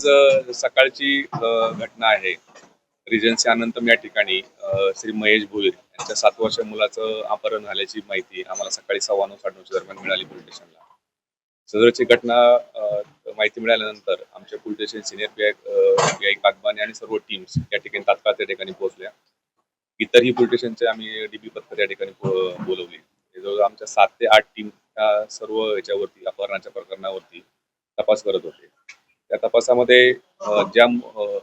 आज सकाळची घटना आहे. रिजन्सी अनंतम या ठिकाणी श्री महेश भोईर यांच्या सात वर्ष मुलाचं अपहरण झाल्याची माहिती आम्हाला सकाळी सव्वा नऊ साडेनऊच्या दरम्यान मिळाली पोलीस स्टेशनला. सदरची घटना माहिती मिळाल्यानंतर आमच्या police station senior P I P I कागबाने आणि सर्व टीम्स या ठिकाणी तात्काळ त्या ठिकाणी पोहोचल्या. इतरही पोलीस स्टेशनचे आम्ही डीबी पथक या ठिकाणी बोलवली. जवळजवळ आमच्या सात ते आठ टीम त्या सर्व याच्यावरती अपहरणाच्या प्रकरणावरती तपास करत होते. त्या तपासामध्ये ज्या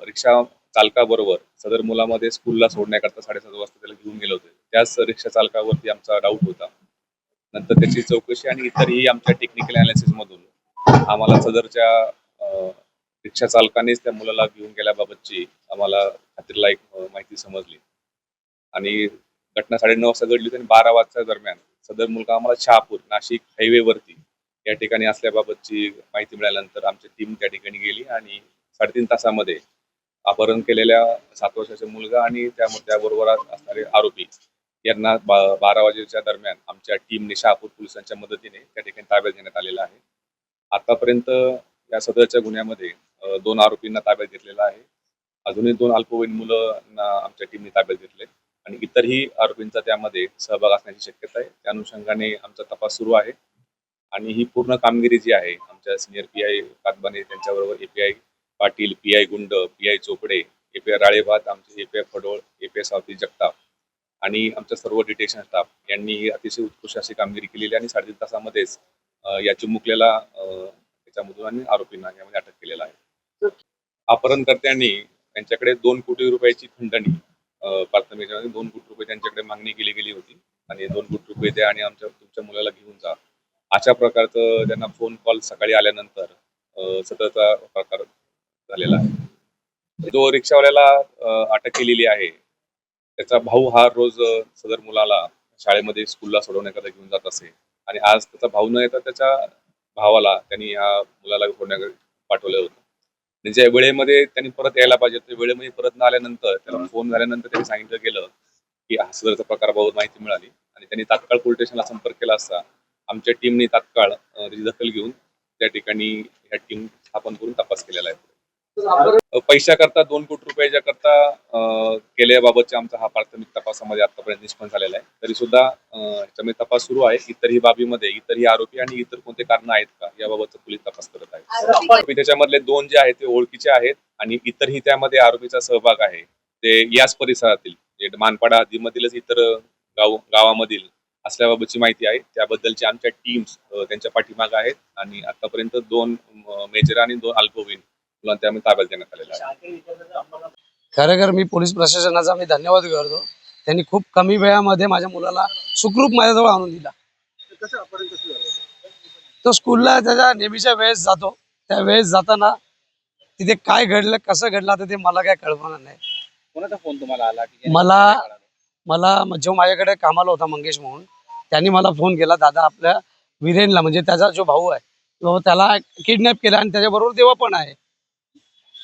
रिक्षा चालकाबरोबर सदर मुलामध्ये स्कूलला सोडण्याकरता साडेसात वाजता त्याला घेऊन गेले होते त्याच रिक्षा चालकावरती आमचा डाऊट होता. नंतर त्याची चौकशी आणि इतरही आमच्या टेक्निकल अनालिसिसमधून आम्हाला सदरच्या रिक्षा चालकानेच त्या मुलाला घेऊन गेल्याबाबतची आम्हाला खात्रीला एक माहिती समजली. आणि घटना साडेनऊ वाजता घडली होती आणि बारा वाजता दरम्यान सदर मुलगा आम्हाला शहापूर नाशिक हायवेवरती या ठिकाणी असल्याबाबतची माहिती मिळाल्यानंतर आमची टीम त्या ठिकाणी गेली आणि साडेतीन तासामध्ये अपहरण केलेल्या सात वर्षाचा मुलगा आणि त्या त्याबरोबर असणारे आरोपी यांना बा- बारा वाजेच्या दरम्यान आमच्या टीमने शहापूर पोलिसांच्या मदतीने त्या ठिकाणी ताब्यात घेण्यात आलेला आहे. आतापर्यंत या सदरच्या गुन्ह्यामध्ये दोन आरोपींना ताब्यात घेतलेला आहे. अजूनही दोन अल्पवयीन मुलांना आमच्या टीमने ताब्यात घेतले आणि इतरही आरोपींचा त्यामध्ये सहभाग असण्याची शक्यता आहे. त्या अनुषंगाने आमचा तपास सुरू आहे. आणि ही पूर्ण कामगिरी जी आहे आमच्या सिनियर पी आय कातबाने त्यांच्याबरोबर API Patil P I Gund P I Chopde API Ralebhat आमचे एपीआय फडोळ एपीआय सावती जगताप आणि आमचा सर्व डिटेक्शन स्टाफ यांनी ही अतिशय उत्कृष्ट अशी कामगिरी केलेली आणि साडेतीन तासामध्येच या चिमुकलेला त्याच्यामधून आणि आरोपींना यामध्ये अटक केलेला आहे. अपहरणकर्त्यांनी त्यांच्याकडे दोन कोटी रुपयाची खंडणी प्राथमिक दोन कोटी रुपये त्यांच्याकडे मागणी केली गेली होती आणि दोन कोटी रुपये द्या आणि आमच्या तुमच्या मुलाला घेऊन जा अशा प्रकारचं त्यांना फोन कॉल सकाळी आल्यानंतर सततचा प्रकार झालेला आहे. जो रिक्षावाल्याला अटक केलेली आहे त्याचा भाऊ हा रोज सदर मुलाला शाळेमध्ये स्कूलला सोडवण्याकरता घेऊन जात असे. आणि आज त्याचा भाऊ न येता त्याच्या भावाला त्यांनी ह्या मुलाला सोडण्याकरता पाठवलं होतं. आणि ज्या वेळेमध्ये त्यांनी परत यायला पाहिजे त्या वेळेमध्ये परत न आल्यानंतर त्याला फोन झाल्यानंतर त्यांनी सांगितलं गेलं की हा सदरचा प्रकाराबाबत माहिती मिळाली. आणि त्यांनी तात्काळ पोलीस स्टेशनला संपर्क केला असता. आमच्या टीमने तात्काळ त्याची दखल घेऊन त्या ठिकाणी ह्या टीम स्थापन करून तपास केलेला आहे. पैशाकरता दोन कोटी रुपयाच्या करता अ, केल्याबाबतचा आमचा हा प्राथमिक तपासामध्ये आतापर्यंत निष्पन्न झालेला आहे. तरी सुद्धा याच्यामध्ये तपास सुरू आहे. इतरही बाबीमध्ये इतरही आरोपी आणि इतर कोणते कारण आहेत का याबाबतचा पोलीस तपास करत आहे आरोपी त्याच्यामधले दोन जे आहेत ते ओळखीचे आहेत आणि इतरही त्यामध्ये आरोपीचा सहभाग आहे. ते याच परिसरातील मानपाडा हद्दीमधीलच इतर गाव गावामधील असल्याबाबतची माहिती आहे. त्याबद्दलची आमच्या टीम्स त्यांच्या पाठीमागे आहेत आणि आतापर्यंत दोन मेजर आणि दोन अल्पवयीन मुलांना त्यामध्ये ताब्यात घेण्यात आलेला आहे. खरेखर मी पोलीस प्रशासनाचा मी धन्यवाद करतो. त्यांनी खूप कमी वेळामध्ये माझ्या मुलाला सुखरूप माझ्याजवळ आणून दिला. तो स्कूलला त्याच्या नेहमीच्या वेळेस जातो. त्या वेळेस जाताना तिथे काय घडलं कसं घडलं आता ते मला काय कळवणार नाही. कोणाचा फोन तुम्हाला आला? मला मला जो माझ्याकडे कामाला होता मंगेश म्हणून त्यांनी मला फोन केला दादा आपल्या विरेनला म्हणजे त्याचा जो भाऊ आहे तो त्याला किडनॅप केला आणि त्याच्याबरोबर देवा पण आहे.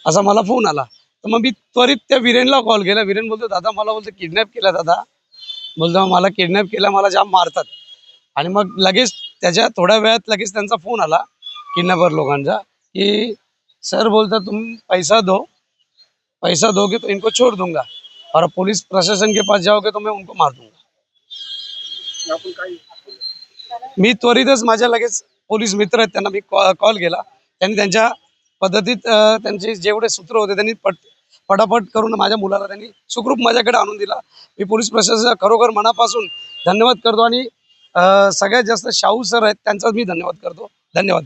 असा मला फोन आला. तर मग मी त्वरित त्या विरेनला कॉल केला. विरेन बोलतो दादा मला बोलतो किडनॅप केला दादा. बोलतो मला किडनॅप केला मला जाम मारतात. आणि मग लगेच त्याच्या थोड्या वेळात लगेच त्यांचा फोन आला किडनॅपर लोकांचा की सर बोलता तुम पैसा दो पैसा दोगे तो इनको छोड़ दूंगा और पुलिस प्रशासन के पास जाओगे तो मैं उनको मार दूंगा. मी त्वरितच माझ्या लगेच पोलीस मित्र आहेत त्यांना मी कॉल केला. त्यांनी त्यांच्या पद्धतीत त्यांचे जेवढे सूत्र होते त्यांनी पट पटापट करून माझ्या मुलाला त्यांनी सुखरूप माझ्याकडे आणून दिला. मी पोलीस प्रशासनाचा खरोखर मनापासून धन्यवाद करतो आणि सगळ्यात जास्त शाहू सर आहेत त्यांचा मी धन्यवाद करतो. धन्यवाद.